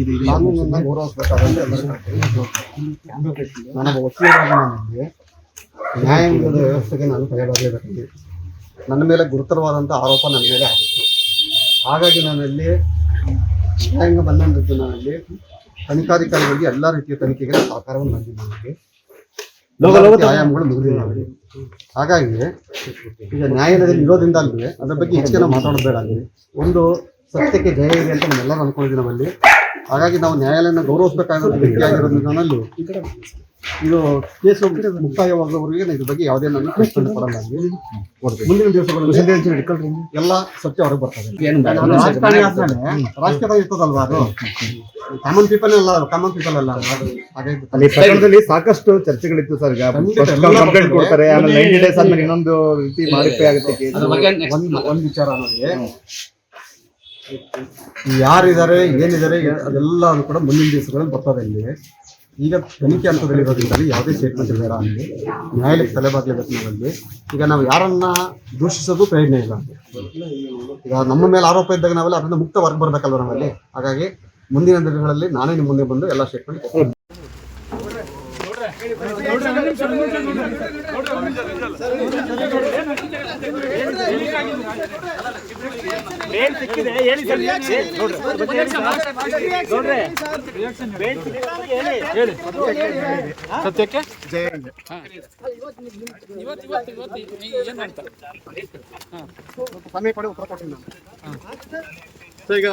ಇದು ಕಾನೂನನ್ನ ಗೌರವಿಸಬೇಕಾದಂತ ಎಲ್ಲರೂ ನಾನೊಬ್ಬ ವಕೀಲರಾಗಿ ನಾನಲ್ಲಿ ನ್ಯಾಯಾಂಗದ ವ್ಯವಸ್ಥೆಗೆ ನಾನು ಕೈಯಾಗಲೇಬೇಕಾಗಿದೆ ನನ್ನ ಮೇಲೆ ಗುರುತರವಾದಂಥ ಆರೋಪ ನನ್ನ ಮೇಲೆ ಆಗಿತ್ತು. ಹಾಗಾಗಿ ನಾನಲ್ಲಿ ನ್ಯಾಯಾಂಗ ಬಂದಂಥ ನಾನಲ್ಲಿ ತನಿಖಾಧಿಕಾರಿಗಳಿಗೆ ಎಲ್ಲ ರೀತಿಯ ತನಿಖೆಗೆ ಸಹಕಾರವನ್ನು ನೀಡಿದ್ದೀನಿ ನನಗೆ. ವ್ಯಾಯಾಮಗಳು ಆಯಾಮಗಳು ಮುಗಿದಿದೆ ನನಗೆ. ಹಾಗಾಗಿ ಈಗ ನ್ಯಾಯಾಲಯದಲ್ಲಿ ಇರೋದ್ರಿಂದ ಅಲ್ವೇ ಅದ್ರ ಬಗ್ಗೆ ಹೆಚ್ಚಿನ ಮಾತಾಡೋದು ಬೇಡ. ಅಲ್ಲಿ ಒಂದು ಸತ್ಯಕ್ಕೆ ಜಯ ಇದೆ ಅಂತ ನಾವೆಲ್ಲರೂ ಅನ್ಕೊಂಡಿದ್ದೀವಿ ನಾವಲ್ಲಿ ಹಾಗಾಗಿ ನಾವು ನ್ಯಾಯಾಲಯನ ಗೌರವಿಸಬೇಕಾಗಿರೋ ವ್ಯಕ್ತಿಯಾಗಿರೋದ್ರಿಂದ ನಾನು ಇದು ಕೇಸು ಮುಕ್ತಾಯವಾಗುವವರೆಗೆ ನಾನು ಇದ್ರ ಬಗ್ಗೆ ಯಾವುದೇ ನಾನು ಪ್ರಶ್ನೆ ಕೊಡಲ್ಲ. ಮುಂದಿನ ದಿವಸಗಳಲ್ಲಿ ಎಲ್ಲ ಸತ್ಯ ಹೊರಗೆ ಬರ್ತದೆ ನಾನು ರಾಜಕಾರಣಿ ಆದ್ಮೇಲೆ ರಾಜಕೀಯದಾಗ ಇರ್ತದಲ್ವಾ ಅದು? ಕಾಮನ್ ಪೀಪಲ್ ಅಲ್ಲ ಕಾಮನ್ ಪೀಪಲ್ ಅಲ್ಲ. ಅಲ್ಲಿ ಪ್ರಕರಣದಲ್ಲಿ ಸಾಕಷ್ಟು ಚರ್ಚೆಗಳಿತ್ತು ಸರ್. ಈಗ ಕಂಪ್ಲೇಂಟ್ ಕೊಡ್ತಾರೆ ಆಮೇಲೆ ನೈಂಟಿ ಡೇಸ್ ಆದ್ಮೇಲೆ ಇನ್ನೊಂದು ರೀತಿ ಮಾಡಿಫೈ ಆಗುತ್ತೆ. ಒಂದ್ ವಿಚಾರ ನೋಡಿ. ಯಾರಿದ್ದಾರೆ, ಏನಿದ್ದಾರೆ ಅದೆಲ್ಲ ಕೂಡ ಮುಂದಿನ ದಿವಸಗಳಲ್ಲಿ ಬರ್ತದೆ ಇಲ್ಲಿ. ಈಗ ತನಿಖೆ ಹಂತದಲ್ಲಿ ಇರೋದ್ರಿಂದ ಯಾವುದೇ ಸ್ಟೇಟ್ಮೆಂಟ್ ಬೇಡ ಅಲ್ಲಿ. ನ್ಯಾಯಾಲಯಕ್ಕೆ ತಲೆಬಾಗ್ಲೇಬೇಕು ನಾವಲ್ಲಿ ಈಗ ನಾವು ಯಾರನ್ನ ದೂಷಿಸೋದು ಪ್ರಯತ್ನ ಇಲ್ಲ. ಈಗ ನಮ್ಮ ಮೇಲೆ ಆರೋಪ ಇದ್ದಾಗ ನಾವೆಲ್ಲ ಅದರಿಂದ ಮುಕ್ತ ವರ್ಗ ಬರ್ಬೇಕಲ್ವ ನಾವಲ್ಲಿ ಹಾಗಾಗಿ ಮುಂದಿನ ದಿನಗಳಲ್ಲಿ ನಾನೇ ನಿಮ್ಮ ಮುಂದೆ ಬಂದು ಎಲ್ಲ ಸ್ಟೇಟ್ಮೆಂಟ್ ಏನ್ ಸಿಕ್ಕಿದೆ ಹೇಳಿ ಸರ್. ನೋಡ್ರಿ ಬೇಲ್ ಹೇಳಿ. ಹೇಳಿ ಸತ್ಯಕ್ಕೆ ಸಮಯ ಪಡೆ ಉತ್ತರ ಕೊಡ್ತೀನಿ ನಾನು. ಈಗ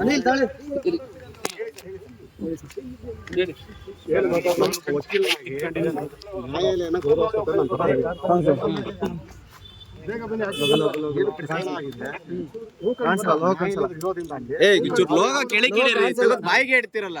ಅನಿಲ್ ತಾಳಿ ನ್ಯಾಯಾಲಯನ ಗೌರವಿಸ್ಬೇಕು ಅನಿಲ್ ಬೇಗ ಲೋಗ ಕೆಳಿ ಕೇಳಿರಿ ಬಾಯಿಗೆ ಇಡ್ತಿರಲ್ಲ